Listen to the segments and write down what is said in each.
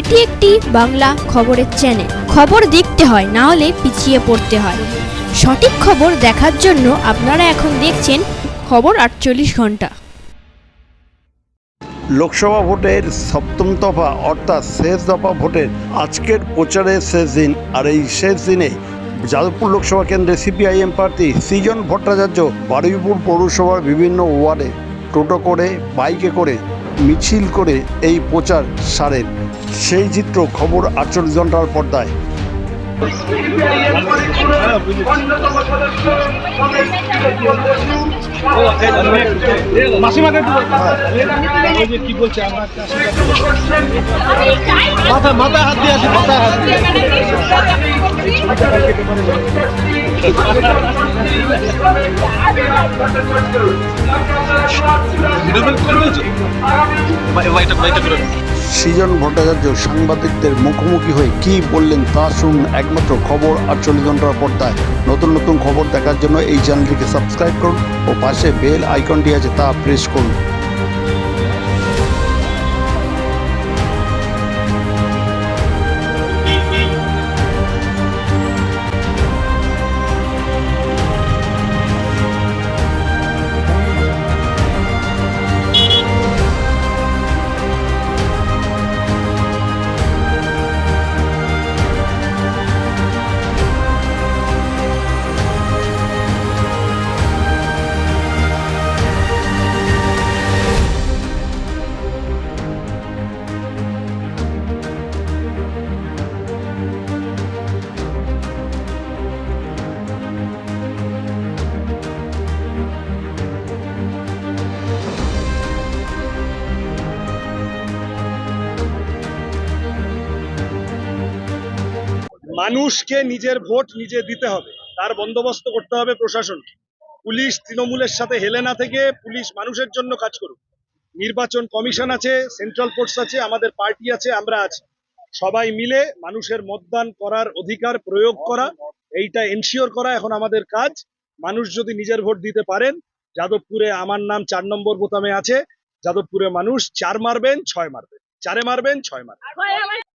এটি একটি বাংলা খবরের চ্যানেল খবর দেখতে হয়, না হলে পিছিয়ে পড়তে হয়। সঠিক খবর দেখার জন্য আপনারা এখন দেখছেন খবর আটচল্লিশ ঘণ্টা। লোকসভা ভোটের সপ্তম দফা অর্থাৎ শেষ দফা ভোটের আজকের প্রচারের শেষ দিন, আর এই শেষ দিনে যাদবপুর লোকসভা কেন্দ্রে সিপিআইএম প্রার্থী সৃজন ভট্টাচার্য বারুইপুর পৌরসভার বিভিন্ন ওয়ার্ডে টোটো করে, বাইকে করে মিছিল করে এই প্রচার সারেন সেই চিত্র খবর আটচল্লিশ ঘণ্টার পর্দায়। হাত দিয়ে হাত দিয়ে সৃজন ভট্টাচার্য সাংবাদিকদের মুখোমুখি হয়ে কি বললেন তা শুনুন একমাত্র খবর আটচল্লিশ ঘণ্টার পর্দায়। নতুন নতুন খবর দেখার জন্য এই চ্যানেলটিকে সাবস্ক্রাইব করুন ও পাশে বেল আইকনটি আছে তা প্রেস করুন। মানুষকে নিজের ভোট নিজে দিতে হবে। তার বন্দোবস্ত করতে হবে প্রশাসনকে। পুলিশ তৃণমূলের সাথে হেলে না থেকে পুলিশ মানুষের জন্য কাজ করুক। নির্বাচন কমিশন আছে সেন্ট্রাল ফোর্স আছে আমাদের পার্টি আছে আমরা আছি। সবাই মিলে মানুষের মতদান করার অধিকার প্রয়োগ করা এইটা এনশিওর করা এখন আমাদের কাজ। মানুষ যদি নিজের ভোট দিতে পারেন যাদবপুরে আমার নাম চার নম্বর বোতামে আছে। যাদবপুরে মানুষ চার মারবেন ছয় মারবেন। চারে মারবেন। ছয় মারবেন।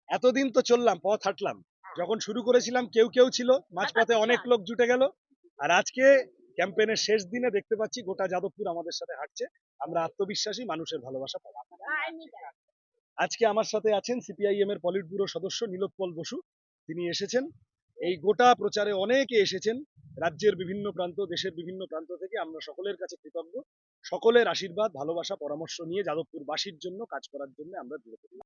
এতদিন তো চললাম পথ হাঁটলাম। যখন শুরু করেছিলাম কেউ কেউ ছিল। মাঝপথে অনেক লোক জুটে গেল। আর আজকে ক্যাম্পেইনের শেষ দিনে দেখতে পাচ্ছি গোটা যাদবপুর আমাদের সাথে হাঁটছে। আমরা আত্মবিশ্বাসী মানুষের ভালোবাসা পাবো। আজকে আমার সাথে আছেন সিপিআইএম এর পলিট ব্যুরো সদস্য নীলোৎপল বসু। তিনি এসেছেন। এই গোটা প্রচারে অনেকে এসেছেন। রাজ্যের বিভিন্ন প্রান্ত দেশের বিভিন্ন প্রান্ত থেকে আমরা সকলের কাছে কৃতজ্ঞ। সকলের আশীর্বাদ ভালোবাসা পরামর্শ নিয়ে যাদবপুর বাসীর জন্য কাজ করার জন্য আমরা দূরে